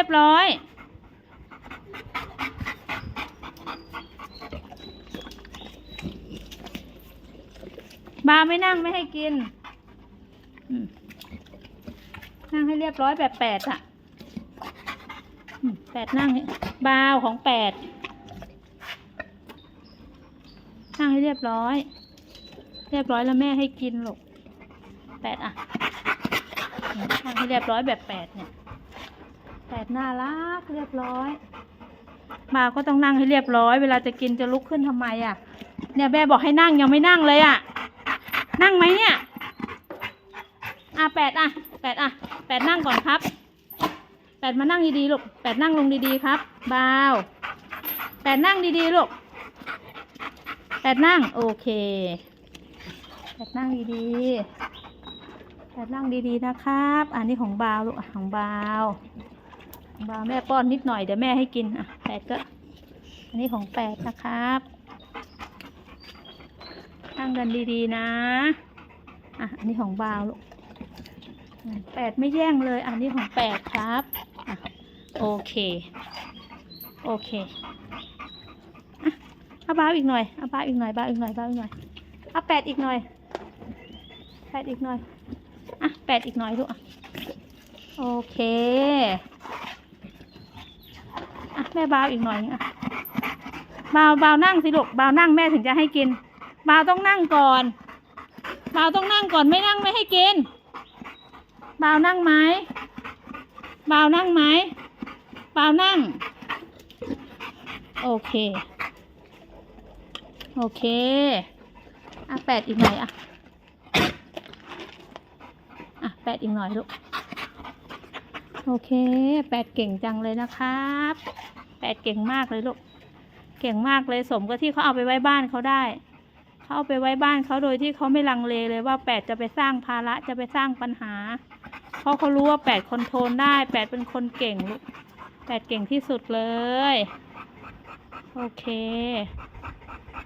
รียบร้อย บาไม่นั่งไม่ให้กินอืมนั่งให้เรียบร้อยแบบแปดอะอืมแปดนั่งนี่บาวของแปดนั่งให้เรียบร้อย เรียบร้อยแล้วแม่ให้กินลูกแปดอะนั่งให้เรียบร้อยแบบแปดเนี่ย แปดน่ารักเรียบร้อย มาก็ต้องนั่งให้เรียบร้อย เวลาจะกินจะลุกขึ้นทำไมอะเนี่ยแม่บอกให้นั่งยังไม่นั่งเลยอะนั่งไหมเนี่ย อะแปดอะแปดอะแปดนั่งก่อนครับแปดมานั่งดีๆลูกแปดนั่งลงดีๆครับบ่าวแปดนั่งดีๆลูกแปดนั่งโอเคแปดนั่งดีๆแปดนั่งดีๆนะครับ อันนี้ของบาวลูกของบาว บาวแม่ป้อนนิดหน่อยเดี๋ยวแม่ให้กินอะแปดก็ อันนี้ของแปดนะครับนั่งกันดีๆนะ อะ อันนี้ของบาวลูกแปดไม่แย่งเลย อันนี้ของแปดครับอะโอเค โอเคอะเอาบาวอีกหน่อย เอาบาวอีกหน่อย บาวอีกหน่อย บาวอีกหน่อย เอาแปดอีกหน่อย แปดอีกหน่อย อะแปดอีกหน่อยลูกโอเค อะแม่บาวอีกหน่อยนึงอะบาวบาวนั่งสิลูกบาวนั่งแม่ถึงจะให้กินบาวต้องนั่งก่อนบาวต้องนั่งก่อนไม่นั่งไม่ให้กินบาวนั่งไหมบาวนั่งไหมบาวนั่ง โอเค โอเคอะแปดอีกหน่อยอะอะแปดอีกหน่อยลูกโอเค แปดเก่งจังเลยนะครับ แปดเก่งมากเลยลูก เก่งมากเลยสมกับที่เขาเอาไปไว้บ้านเขาได้ เขาเอาไปไว้บ้านเขาโดยที่เขาไม่ลังเลเลยว่าแปดจะไปสร้างภาระจะไปสร้างปัญหา เพราะเขารู้ว่าแปดคอนโทรลได้แปดเป็นคนเก่งลูกแปดเก่งที่สุดเลย โอเค